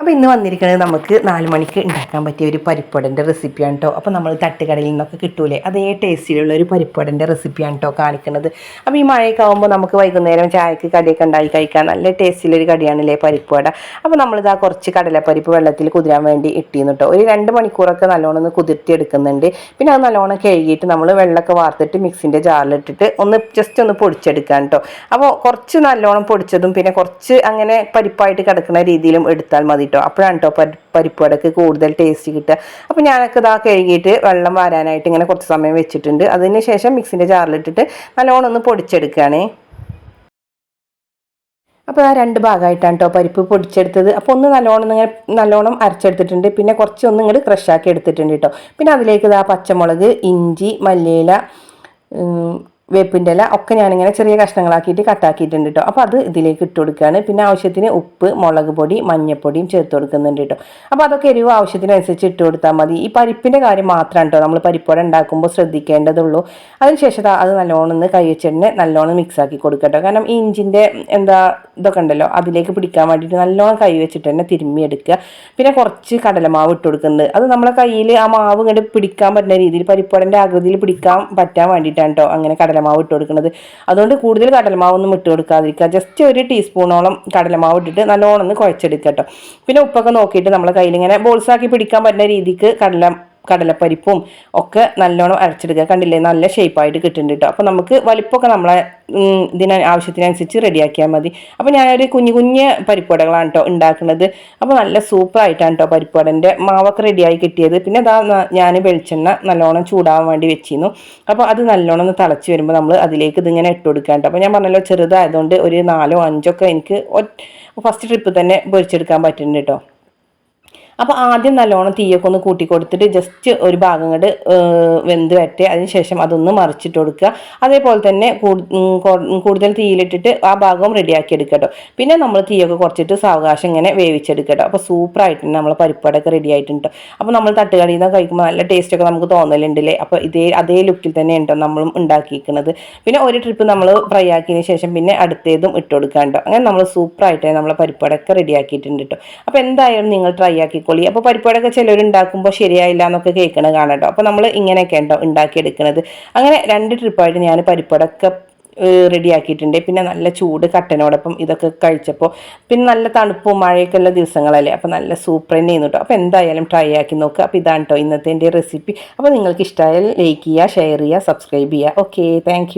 അപ്പോൾ ഇന്ന് വന്നിരിക്കുന്നത് നമുക്ക് നാല് മണിക്ക് ഉണ്ടാക്കാൻ പറ്റിയ ഒരു പരിപ്പടന്റെ റെസിപ്പിയാണ് കേട്ടോ അപ്പോൾ നമ്മൾ തട്ടുകടയിൽ നിന്നൊക്കെ കിട്ടൂലേ? അതേ ടേസ്റ്റിലുള്ള ഒരു പരിപ്പടന്റെ റെസിപ്പിയാണ് കേട്ടോ കാണിക്കുന്നത് അപ്പോൾ ഈ മഴയൊക്കെ ആകുമ്പോൾ നമുക്ക് വൈകുന്നേരം ചായക്ക് കടിയൊക്കെ ഉണ്ടാക്കി കഴിക്കാൻ നല്ല ടേസ്റ്റിലൊരു കടിയാണല്ലേ പരിപ്പട അപ്പോൾ നമ്മളിതാ കുറച്ച് കടലപ്പരിപ്പ് വെള്ളത്തിൽ കുതിരാൻ വേണ്ടി ഇട്ടിരുന്നു കേട്ടോ ഒരു രണ്ട് മണിക്കൂറൊക്കെ നല്ലോണം ഒന്ന് കുതിർത്തി എടുക്കുന്നുണ്ട്. പിന്നെ അത് നല്ലോണം കഴുകിയിട്ട് നമ്മൾ വെള്ളമൊക്കെ വാർത്തിട്ട് മിക്സിന്റെ ജാറിലിട്ടിട്ട് ഒന്ന് ജസ്റ്റ് ഒന്ന് പൊടിച്ചെടുക്കാൻ കേട്ടോ അപ്പോൾ കുറച്ച് നല്ലോണം പൊടിച്ചതും പിന്നെ കുറച്ച് അങ്ങനെ പരിപ്പായിട്ട് കിടക്കുന്ന രീതിയിലും എടുത്താൽ മതി കേട്ടോ. അപ്പോഴാണ് കേട്ടോ പരിപ്പ് വടക്ക് കൂടുതൽ ടേസ്റ്റ് കിട്ടുക. അപ്പോൾ ഞാനൊക്കെ ഇതാ കഴുകിയിട്ട് വെള്ളം വരാനായിട്ട് ഇങ്ങനെ കുറച്ച് സമയം വെച്ചിട്ടുണ്ട്. അതിന് ശേഷം മിക്സിന്റെ ജാറിലിട്ടിട്ട് നല്ലോണം ഒന്ന് പൊടിച്ചെടുക്കുകയാണേ. അപ്പോൾ ആ രണ്ട് ഭാഗമായിട്ടാണ് കേട്ടോ പരിപ്പ് പൊടിച്ചെടുത്തത്. അപ്പോൾ ഒന്ന് നല്ലോണം ഇങ്ങനെ നല്ലോണം അരച്ചെടുത്തിട്ടുണ്ട്. പിന്നെ കുറച്ചൊന്നും ഇങ്ങോട്ട് ക്രഷാക്കി എടുത്തിട്ടുണ്ട് കേട്ടോ പിന്നെ അതിലേക്ക് ഇതാ പച്ചമുളക് ഇഞ്ചി മല്ലിയില വേപ്പിന്റെ ഇല ഒക്കെ ഞാനിങ്ങനെ ചെറിയ കഷ്ണങ്ങളാക്കിയിട്ട് കട്ടാക്കിയിട്ടുണ്ട് കേട്ടോ. അപ്പോൾ അത് ഇതിലേക്ക് ഇട്ട് കൊടുക്കുകയാണ്. പിന്നെ ആവശ്യത്തിന് ഉപ്പ് മുളക് പൊടി മഞ്ഞൾപ്പൊടിയും ചേർത്ത് കൊടുക്കുന്നുണ്ട് കേട്ടോ. അപ്പോൾ അതൊക്കെ എരിവ് ആവശ്യത്തിനനുസരിച്ച് ഇട്ട് കൊടുത്താൽ മതി. ഈ പരിപ്പിന്റെ കാര്യം മാത്രമാണ് കേട്ടോ നമ്മൾ പരിപ്പോട ഉണ്ടാക്കുമ്പോൾ ശ്രദ്ധിക്കേണ്ടതുള്ളൂ. അതിനുശേഷം അത് നല്ലോണം ഒന്ന് കൈ വെച്ചിട്ട് നല്ലോണം മിക്സ് ആക്കി കൊടുക്കട്ടോ. കാരണം ഈ ഇഞ്ചിന്റെ എന്താ ഇതൊക്കെ ഉണ്ടല്ലോ അതിലേക്ക് പിടിക്കാൻ വേണ്ടിയിട്ട് നല്ലോണം കൈ വെച്ചിട്ട് തന്നെ തിരുമ്മി എടുക്കുക. പിന്നെ കുറച്ച് കടലമാവ് ഇട്ട് കൊടുക്കുന്നത് അത് നമ്മളെ കയ്യിൽ ആ മാവ് ഇങ്ങോട്ട് പിടിക്കാൻ പറ്റുന്ന രീതിയിൽ പരിപ്പടന്റെ ആകൃതിയിൽ പിടിക്കാൻ പറ്റാൻ വേണ്ടിയിട്ടാണ് കേട്ടോ അങ്ങനെ കടലമാവ് ഇട്ട് കൊടുക്കുന്നത്. അതുകൊണ്ട് കൂടുതൽ കടലമാവൊന്നും ഇട്ട് കൊടുക്കാതിരിക്കുക. ജസ്റ്റ് ഒരു ടീസ്പൂണോളം കടലമാവ് ഇട്ടിട്ട് നല്ലോണം ഒന്ന് കുഴച്ചെടുക്കുക കേട്ടോ പിന്നെ ഉപ്പൊക്കെ നോക്കിയിട്ട് നമ്മളെ കയ്യിൽ ഇങ്ങനെ ബോൾസാക്കി പിടിക്കാൻ പറ്റുന്ന രീതിക്ക് കടല കടലപ്പരിപ്പും ഒക്കെ നല്ലോണം അരച്ചെടുക്കുക. കണ്ടില്ലേ? നല്ല ഷേപ്പായിട്ട് കിട്ടുന്നുണ്ട് കേട്ടോ അപ്പോൾ നമുക്ക് വലിപ്പമൊക്കെ നമ്മളെ ഇതിന് ആവശ്യത്തിനനുസരിച്ച് റെഡിയാക്കിയാൽ മതി. അപ്പോൾ ഞാനൊരു കുഞ്ഞു കുഞ്ഞ് പരിപ്പുവടകളാണ് കേട്ടോ ഉണ്ടാക്കുന്നത്. അപ്പോൾ നല്ല സൂപ്പറായിട്ടാണ് കേട്ടോ പരിപ്പുവടന്റെ മാവൊക്കെ റെഡിയായി കിട്ടിയത്. പിന്നെ അതാ ഞാൻ വെളിച്ചെണ്ണ നല്ലോണം ചൂടാവാൻ വേണ്ടി വെച്ചിരുന്നു. അപ്പോൾ അത് നല്ലോണം ഒന്ന് തിളച്ച് വരുമ്പോൾ നമ്മൾ അതിലേക്ക് ഇതിങ്ങനെ ഇട്ട് കൊടുക്കാൻ കേട്ടോ അപ്പോൾ ഞാൻ പറഞ്ഞല്ലോ ചെറുതായതുകൊണ്ട് ഒരു നാലോ അഞ്ചോ ഒക്കെ എനിക്ക് ഫസ്റ്റ് ട്രിപ്പ് തന്നെ പൊരിച്ചെടുക്കാൻ പറ്റുന്നുണ്ട് കേട്ടോ അപ്പോൾ ആദ്യം നല്ലോണം തീയൊക്കെ ഒന്ന് കൂട്ടി കൊടുത്തിട്ട് ജസ്റ്റ് ഒരു ഭാഗം കൊണ്ട് വെന്ത് വരട്ടെ. അതിനുശേഷം അതൊന്ന് മറിച്ചിട്ട് കൊടുക്കുക. അതേപോലെ തന്നെ കൂടുതൽ തീയിലിട്ടിട്ട് ആ ഭാഗവും റെഡിയാക്കി എടുക്കട്ടോ പിന്നെ നമ്മൾ തീയൊക്കെ കുറച്ചിട്ട് സാവകാശം ഇങ്ങനെ വേവിച്ചെടുക്കട്ടോ അപ്പോൾ സൂപ്പറായിട്ട് നമ്മളെ പരിപ്പടൊക്കെ റെഡി ആയിട്ടുണ്ട് അപ്പോൾ നമ്മൾ തട്ടുകടയിൽ നിന്ന് കഴിക്കുമ്പോൾ നല്ല ടേസ്റ്റൊക്കെ നമുക്ക് തോന്നലുണ്ടല്ലേ? അപ്പോൾ ഇതേ അതേ ലുക്കിൽ തന്നെ ഉണ്ടോ നമ്മളും ഉണ്ടാക്കിയിരിക്കുന്നത്. പിന്നെ ഒരു ട്രിപ്പ് നമ്മൾ ഫ്രൈ ആക്കിയതിന് ശേഷം പിന്നെ അടുത്തേതും ഇട്ട് കൊടുക്കാണ്ടോ അങ്ങനെ നമ്മൾ സൂപ്പറായിട്ട് നമ്മളെ പരിപ്പടൊക്കെ റെഡി ആക്കിയിട്ടുണ്ട് കേട്ടോ അപ്പോൾ എന്തായാലും നിങ്ങൾ ട്രൈ ആക്കിക്കോളി അപ്പോൾ പരിപ്പുവടൊക്കെ ചിലർ ഉണ്ടാക്കുമ്പോൾ ശരിയായില്ല എന്നൊക്കെ കേൾക്കണ കാണട്ടോ അപ്പോൾ നമ്മൾ ഇങ്ങനെയൊക്കെ ഉണ്ടോ ഉണ്ടാക്കിയെടുക്കുന്നത് അങ്ങനെ രണ്ട് ട്രിപ്പായിട്ട് ഞാൻ പരിപ്പടൊക്കെ റെഡിയാക്കിയിട്ടുണ്ട്. പിന്നെ നല്ല ചൂട് കട്ടനോടൊപ്പം ഇതൊക്കെ കഴിച്ചപ്പോൾ പിന്നെ നല്ല തണുപ്പും മഴയൊക്കെ ഉള്ള ദിവസങ്ങളല്ലേ? അപ്പോൾ നല്ല സൂപ്പർ തന്നെ ചെയ്യുന്നു കേട്ടോ അപ്പോൾ എന്തായാലും ട്രൈ ആക്കി നോക്കുക അപ്പോൾ ഇതാണ് കേട്ടോ ഇന്നത്തെ എന്റെ റെസിപ്പി അപ്പോൾ നിങ്ങൾക്ക് ഇഷ്ടമായാൽ ലൈക്ക് ചെയ്യുക ഷെയർ ചെയ്യുക സബ്സ്ക്രൈബ് ചെയ്യുക. Okay thank